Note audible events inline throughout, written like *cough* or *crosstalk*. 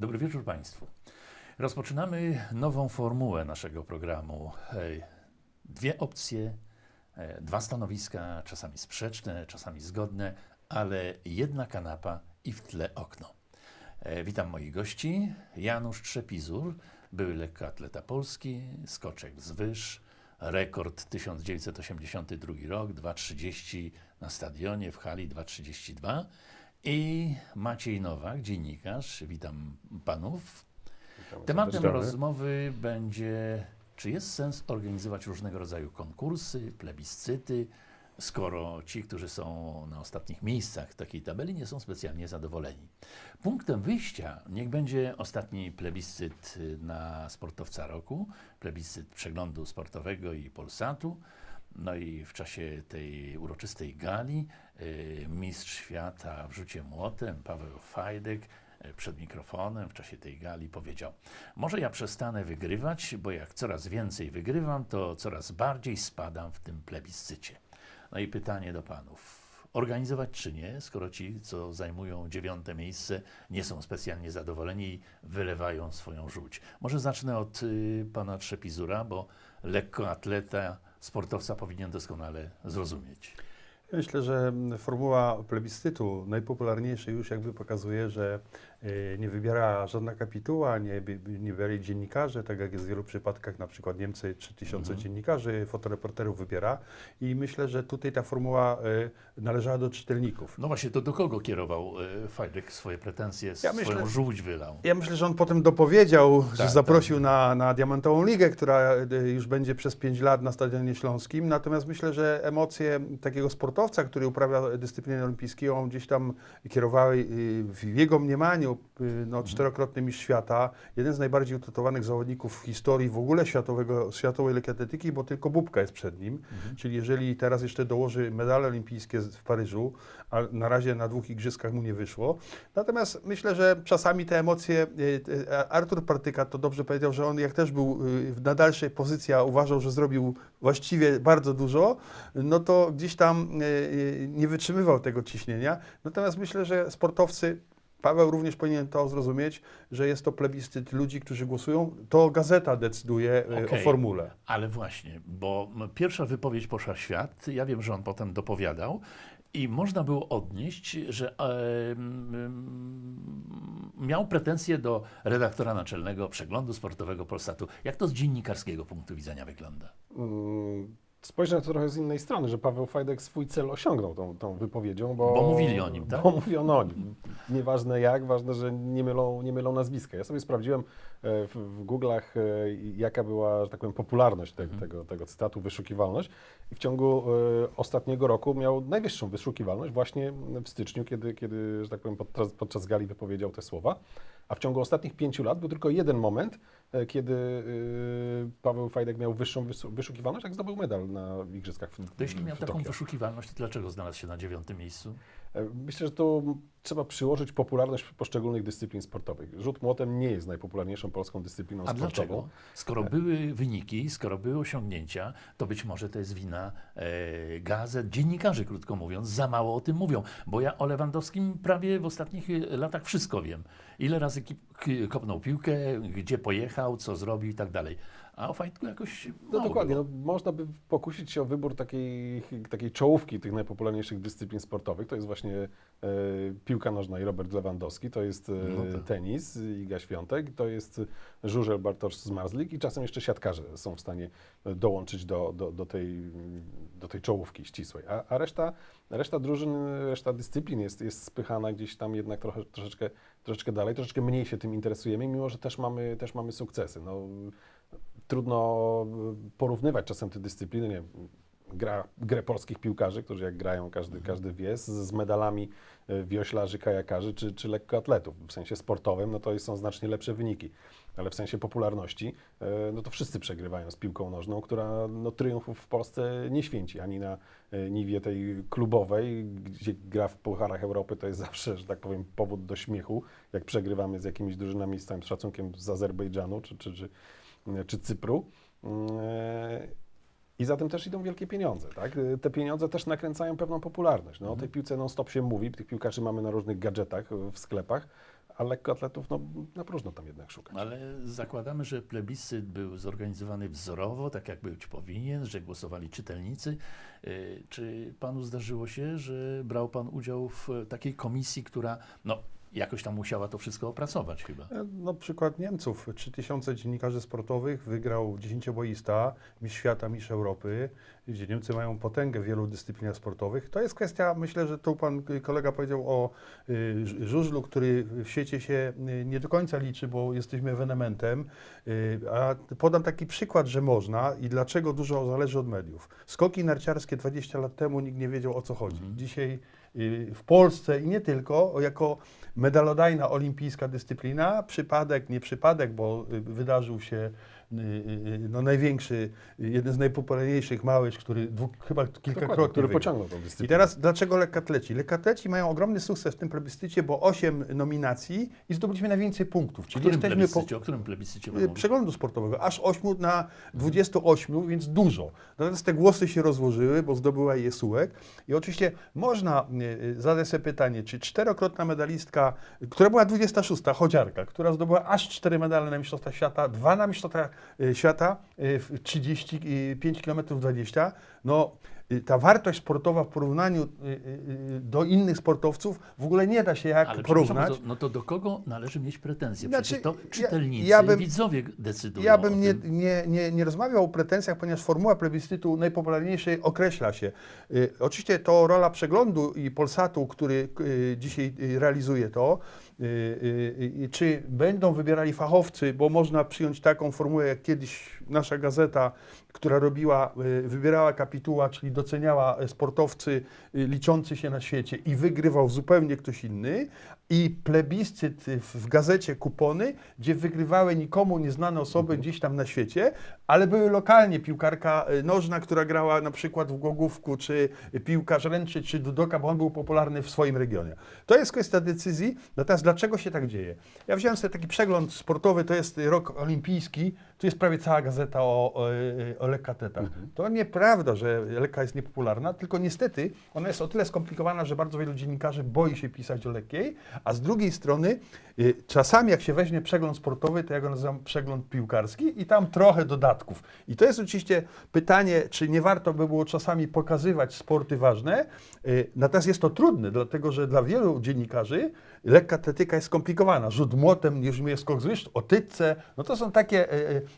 Dobry wieczór Państwu. Rozpoczynamy nową formułę naszego programu. Dwie opcje, e, dwa stanowiska, czasami sprzeczne, czasami zgodne, ale jedna kanapa i w tle okno. E, Witam moich gości. Janusz Trzepizur, były lekkoatleta polski, skoczek z wyż, rekord 1982 rok, 2,30 na stadionie w hali 2,32 i Maciej Nowak, dziennikarz. Witam panów. Tematem rozmowy będzie, czy jest sens organizować różnego rodzaju konkursy, plebiscyty, skoro ci, którzy są na ostatnich miejscach takiej tabeli, nie są specjalnie zadowoleni. Punktem wyjścia niech będzie ostatni plebiscyt na sportowca roku, plebiscyt przeglądu sportowego i Polsatu. No i w czasie tej uroczystej gali y, mistrz świata w rzucie młotem, Paweł Fajdek, y, przed mikrofonem w czasie tej gali powiedział: Może ja przestanę wygrywać, bo jak coraz więcej wygrywam, to coraz bardziej spadam w tym plebiscycie. No i pytanie do panów. Organizować czy nie, skoro ci, co zajmują dziewiąte miejsce, nie są specjalnie zadowoleni i wylewają swoją żółć. Może zacznę od y, pana Trzepizura, bo lekkoatleta, sportowca powinien doskonale zrozumieć. Myślę, że formuła plebiscytu najpopularniejsza już jakby pokazuje, że nie wybiera żadna kapituła, nie, nie wybierali dziennikarze, tak jak jest w wielu przypadkach, na przykład Niemcy 3000 Mhm. dziennikarzy, fotoreporterów wybiera i myślę, że tutaj ta formuła e, należała do czytelników. No właśnie, to do kogo kierował y, Fajdek swoje pretensje, Ja swoją myślę- żółć wylał? Ja myślę, że on potem dopowiedział, że Tak, zaprosił Na, na Diamantową Ligę, która już będzie przez 5 lat na Stadionie Śląskim. Natomiast myślę, że emocje takiego sportowca, który uprawia dyscyplinę olimpijską, gdzieś tam kierowały y, w jego mniemaniu y, no, czterokrotny mistrz świata, jeden z najbardziej utytułowanych zawodników w historii w ogóle światowego, światowej lekkoatletyki, bo tylko Bubka jest przed nim. Czyli jeżeli teraz jeszcze dołoży medale olimpijskie w Paryżu, a na razie na dwóch igrzyskach mu nie wyszło. Natomiast myślę, że czasami te emocje, y, Artur Partyka to dobrze powiedział, że on jak też był y, na dalszej pozycji, a uważał, że zrobił właściwie bardzo dużo, no to gdzieś tam nie wytrzymywał tego ciśnienia. Natomiast myślę, że sportowcy Paweł również powinien to zrozumieć, że jest to plebiscyt ludzi, którzy głosują. To gazeta decyduje y, Okej. o formule. Ale właśnie, bo pierwsza wypowiedź poszła w świat, ja wiem, że on potem dopowiadał i można było odnieść, że e, miał pretensje do redaktora naczelnego przeglądu sportowego Polsatu. Jak to z dziennikarskiego punktu widzenia wygląda? Mm, Spojrzę na to trochę z innej strony, że Paweł Fajdek swój cel osiągnął tą, tą wypowiedzią, bo, Bo mówili o nim, tak? Bo mówiono o nim. Nieważne jak, ważne, że nie mylą, nie mylą nazwiska. Ja sobie sprawdziłem e, w, w Google'ach, e, jaka była, że tak powiem, popularność te, Mhm. tego, tego cytatu, wyszukiwalność. I w ciągu e, ostatniego roku miał najwyższą wyszukiwalność właśnie w styczniu, kiedy, kiedy że tak powiem, podczas, podczas gali wypowiedział te słowa. A w ciągu ostatnich pięciu lat był tylko jeden moment, e, kiedy e, Paweł Fajdek miał wyższą wys- wyszukiwalność, jak zdobył medal na Igrzyskach w, To jeśli miał w taką Tokio. wyszukiwalność, to dlaczego znalazł się na dziewiątym miejscu? E, Myślę, że to trzeba przyłożyć popularność poszczególnych dyscyplin sportowych. Rzut młotem nie jest najpopularniejszą polską dyscypliną A sportową. dlaczego? Skoro były wyniki, skoro były osiągnięcia, to być może to jest wina e, gazet, dziennikarzy, krótko mówiąc, za mało o tym mówią. Bo ja o Lewandowskim prawie w ostatnich e, latach wszystko wiem. Ile razy kopnął piłkę, gdzie pojechał, co zrobił i tak dalej. A o Fajtku jakoś No mało dokładnie, było. no, można by pokusić się o wybór takiej, takiej czołówki tych najpopularniejszych dyscyplin sportowych. To jest właśnie e, piłka nożna i Robert Lewandowski, to jest e, No tak. tenis, Iga Świątek, to jest Żurzel Bartosz Zmarzlik i czasem jeszcze siatkarze są w stanie dołączyć do, do, do, tej, do tej czołówki ścisłej. A, a reszta, reszta drużyn, reszta dyscyplin jest, jest spychana gdzieś tam jednak trochę, troszeczkę, troszeczkę dalej, troszeczkę mniej się tym interesujemy, mimo że też mamy, też mamy sukcesy. No, trudno y, porównywać czasem te dyscypliny, nie gra, grę polskich piłkarzy, którzy jak grają, każdy, każdy wie, z, z medalami y, wioślarzy, kajakarzy czy, czy lekkoatletów. W sensie sportowym, no to są znacznie lepsze wyniki, ale w sensie popularności, y, no to wszyscy przegrywają z piłką nożną, która no, triumfów w Polsce nie święci, ani na niwie tej klubowej, gdzie gra w pucharach Europy, to jest *laughs* zawsze, że tak powiem, powód do śmiechu, jak przegrywamy z jakimiś drużynami z całym szacunkiem z Azerbejdżanu czy, czy, czy, czy Cypru. E, I za tym też idą wielkie pieniądze. Tak? E, Te pieniądze też nakręcają pewną popularność. No, o tej piłce non-stop się mówi, tych piłkarzy mamy na różnych gadżetach e, w sklepach, a lekkoatletów no, na próżno tam jednak szukać. Ale zakładamy, że plebiscyt był zorganizowany wzorowo, tak jak być powinien, że głosowali czytelnicy. Y, Czy panu zdarzyło się, że brał pan udział w takiej komisji, która no, jakoś tam musiała to wszystko opracować chyba? No przykład Niemców. 3000 dziennikarzy sportowych wygrał dziesięcioboista, mistrz świata, mistrz Europy, gdzie Niemcy mają potęgę w wielu dyscyplinach sportowych. To jest kwestia, myślę, że tu pan kolega powiedział o y, żużlu, który w świecie się y, nie do końca liczy, bo jesteśmy ewenementem. Y, a podam taki przykład, że można i dlaczego dużo zależy od mediów. Skoki narciarskie 20 lat temu nikt nie wiedział o co chodzi. Mhm. Dzisiaj w Polsce i nie tylko, jako medalodajna olimpijska dyscyplina, przypadek, nie przypadek, bo y, wydarzył się no, największy, y, jeden z najpopularniejszych małyż, który chyba kilkakrotnie który wygrał. pociągnął tą I teraz dlaczego lekkatleci? Lekkatleci mają ogromny sukces w tym plebiscycie, bo 8 nominacji i zdobyliśmy najwięcej punktów. Czyli którym jesteśmy po, plebiscycie? O którym plebiscycie y, przeglądu sportowego, aż 8 na 28, więc dużo. Natomiast te głosy się rozłożyły, bo zdobyła je Sułek. I oczywiście można y, y, zadać sobie pytanie, czy czterokrotna medalistka, y, która była 26, chodziarka, która zdobyła aż 4 medale na Mistrzostwach Świata, dwa na Mistrzostwach y, Świata y, w 35 km 20, no y, ta wartość sportowa w porównaniu y, y, y, do innych sportowców w ogóle nie da się jak Ale porównać. bardzo, no to do kogo należy mieć pretensje? Znaczy, Przecież to ja- czytelnicy, ja bym- widzowie decydują Ja bym nie, nie, nie, nie rozmawiał o pretensjach, ponieważ formuła plebiscytu najpopularniejszej określa się. Y, oczywiście to rola przeglądu i Polsatu, który y, dzisiaj y, realizuje to, y, y, y, czy będą wybierali fachowcy, bo można przyjąć taką formułę, jak kiedyś nasza gazeta, która robiła, y, wybierała kapituła, czyli doceniała y, sportowcy y, liczący się na świecie i wygrywał zupełnie ktoś inny, i plebiscyt w, gazecie kupony, gdzie wygrywały nikomu nieznane osoby gdzieś tam na świecie, ale były lokalnie piłkarka y, nożna, która grała na przykład w Głogówku, czy piłkarz ręczy, czy Dudoka, bo on był popularny w swoim regionie. To jest kwestia decyzji. Natomiast dlaczego się tak dzieje? Ja wziąłem sobie taki przegląd sportowy, to jest rok olimpijski, tu jest prawie cała gazeta o, o, o lekkatetach. To nieprawda, że lekka jest niepopularna, tylko niestety ona jest o tyle skomplikowana, że bardzo wielu dziennikarzy boi się pisać o lekkiej, a z drugiej strony y, czasami jak się weźmie przegląd sportowy, to ja go nazywam przegląd piłkarski i tam trochę dodatków. I to jest oczywiście pytanie, czy nie warto by było czasami pokazywać sporty ważne, y, natomiast jest to trudne, dlatego że dla wielu dziennikarzy lekka atletyka jest skomplikowana. Rzut młotem, już jest skok z o tytce, no to są takie,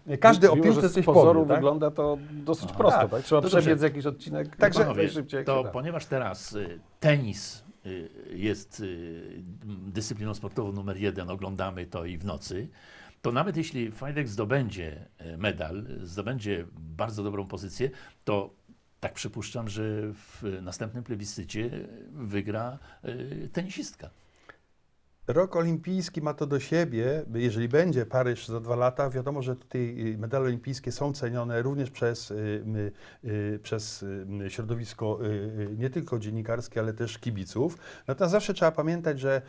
y, każdy o Mimo, piłce że z coś pozoru powie, tak? wygląda to dosyć prosto, tak. Trzeba przebiec jakiś odcinek Także- Panowie, najszybciej jak to ponieważ teraz tenis jest y, dyscypliną sportową numer jeden, oglądamy to i w nocy, to nawet jeśli Fajdek zdobędzie y, medal, zdobędzie bardzo dobrą pozycję, to tak przypuszczam, że w następnym plebiscycie wygra y, tenisistka. Rok olimpijski ma to do siebie, jeżeli będzie Paryż za dwa lata, wiadomo, że tutaj y, medale olimpijskie są cenione również przez, y, y, przez środowisko nie tylko dziennikarskie, ale też kibiców. Natomiast zawsze trzeba pamiętać, że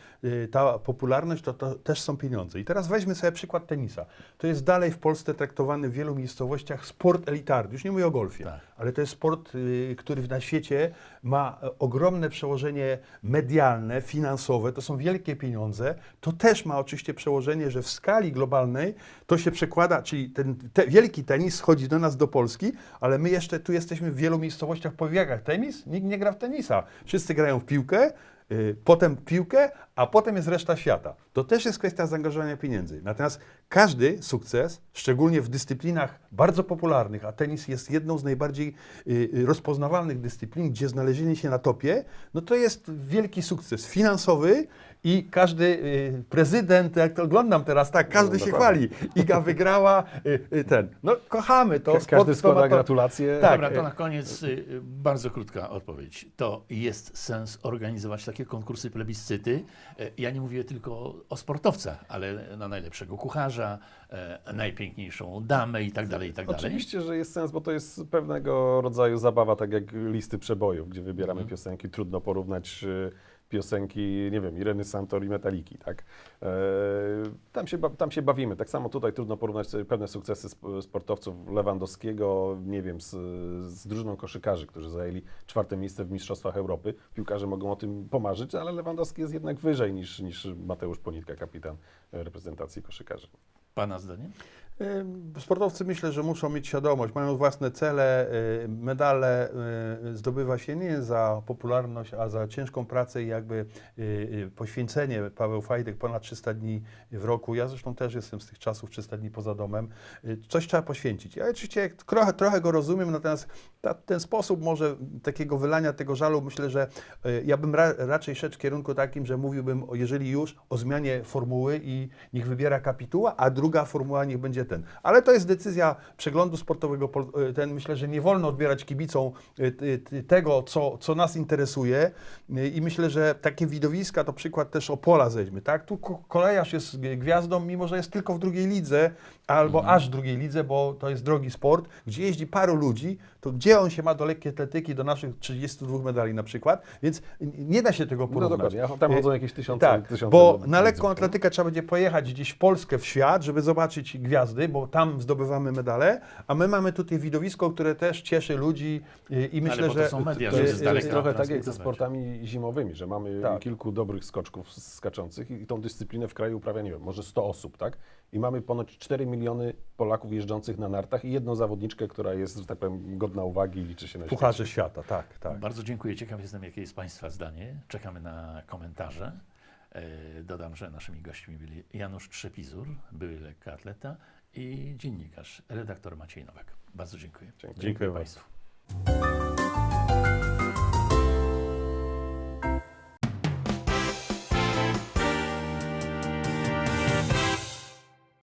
ta popularność to, to też są pieniądze. I teraz weźmy sobie przykład tenisa. To jest dalej w Polsce traktowany w wielu miejscowościach sport elitarny. Już nie mówię o golfie, Tak. ale to jest sport, który na świecie ma e, ogromne przełożenie medialne, finansowe, to są wielkie pieniądze. To też ma oczywiście przełożenie, że w skali globalnej to się przekłada, czyli ten te, wielki tenis schodzi do nas, do Polski, ale my jeszcze tu jesteśmy w wielu miejscowościach, powiatach. Tenis? Nikt nie gra w tenisa. Wszyscy grają w piłkę, y, potem piłkę, a potem jest reszta świata. To też jest kwestia zaangażowania pieniędzy. Natomiast każdy sukces, szczególnie w dyscyplinach bardzo popularnych, a tenis jest jedną z najbardziej y, y, rozpoznawalnych dyscyplin, gdzie znalezienie się na topie, no to jest wielki sukces finansowy i każdy y, prezydent, jak to oglądam teraz, tak, każdy No, się chwali. Iga wygrała, ten. No kochamy to. Ka- Każdy składa to- gratulacje. Tak. Dobra, to na koniec bardzo krótka odpowiedź. To jest sens organizować takie konkursy, plebiscyty. E, Ja nie mówię tylko o sportowcach, ale na najlepszego kucharza, e, najpiękniejszą damę i tak dalej, i tak dalej. Oczywiście, że jest sens, bo to jest pewnego rodzaju zabawa, tak jak listy przebojów, gdzie wybieramy Mhm. piosenki. Trudno porównać y, piosenki, nie wiem, Ireny Santor i Metaliki, tak? E, tam, się, tam się bawimy. Tak samo tutaj trudno porównać pewne sukcesy sp- sportowców Lewandowskiego, nie wiem, z, z drużyną koszykarzy, którzy zajęli czwarte miejsce w Mistrzostwach Europy. Piłkarze mogą o tym pomarzyć, ale Lewandowski jest jednak wyżej niż, niż Mateusz Ponitka, kapitan e, reprezentacji koszykarzy. Pana zdaniem? Sportowcy myślę, że muszą mieć świadomość, mają własne cele, medale zdobywa się nie za popularność, a za ciężką pracę i jakby y, y, poświęcenie. Paweł Fajdek ponad 300 dni w roku, ja zresztą też jestem z tych czasów 300 dni poza domem, Y, coś trzeba poświęcić. Ja oczywiście trochę, trochę go rozumiem, natomiast ta, ten sposób może takiego wylania tego żalu, myślę, że ja bym ra, raczej szedł w kierunku takim, że mówiłbym, jeżeli już, o zmianie formuły i niech wybiera kapituła, a druga formuła niech będzie ten. Ale to jest decyzja przeglądu sportowego. y, Ten myślę, że nie wolno odbierać kibicom y, y, tego, co, co nas interesuje. I myślę, że takie widowiska to przykład też Opola zejdźmy. Tak? Tu ko- kolejarz jest gwiazdą, mimo że jest tylko w drugiej lidze, albo aż w drugiej lidze, bo to jest drogi sport, gdzie jeździ paru ludzi, to gdzie on się ma do lekkiej atletyki, do naszych 32 medali na przykład, więc nie da się tego No porównać. dokładnie, a tam chodzą jakieś tysiące, tak, tysiące bo na lekką atletykę trzeba będzie pojechać gdzieś w Polskę, w świat, żeby zobaczyć gwiazdy, bo tam zdobywamy medale, a my mamy tutaj widowisko, które też cieszy ludzi i myślę, Ale bo to że... są media, To jest, jest trochę tak jak ze sportami zimowymi, że mamy Tak. kilku dobrych skoczków skaczących i tą dyscyplinę w kraju uprawia, nie wiem, może 100 osób, tak? I mamy ponoć 4 miliony Polaków jeżdżących na nartach i jedną zawodniczkę, która jest, że tak powiem, godna uwagi i liczy się na Pucharze świecie. świata, tak, tak. Bardzo dziękuję. Ciekaw jestem, jakie jest Państwa zdanie. Czekamy na komentarze. E, Dodam, że naszymi gośćmi byli Janusz Trzepizur, były lekkoatleta i dziennikarz, redaktor Maciej Nowak. Bardzo dziękuję. Dziękuję. Dziękuję Państwu.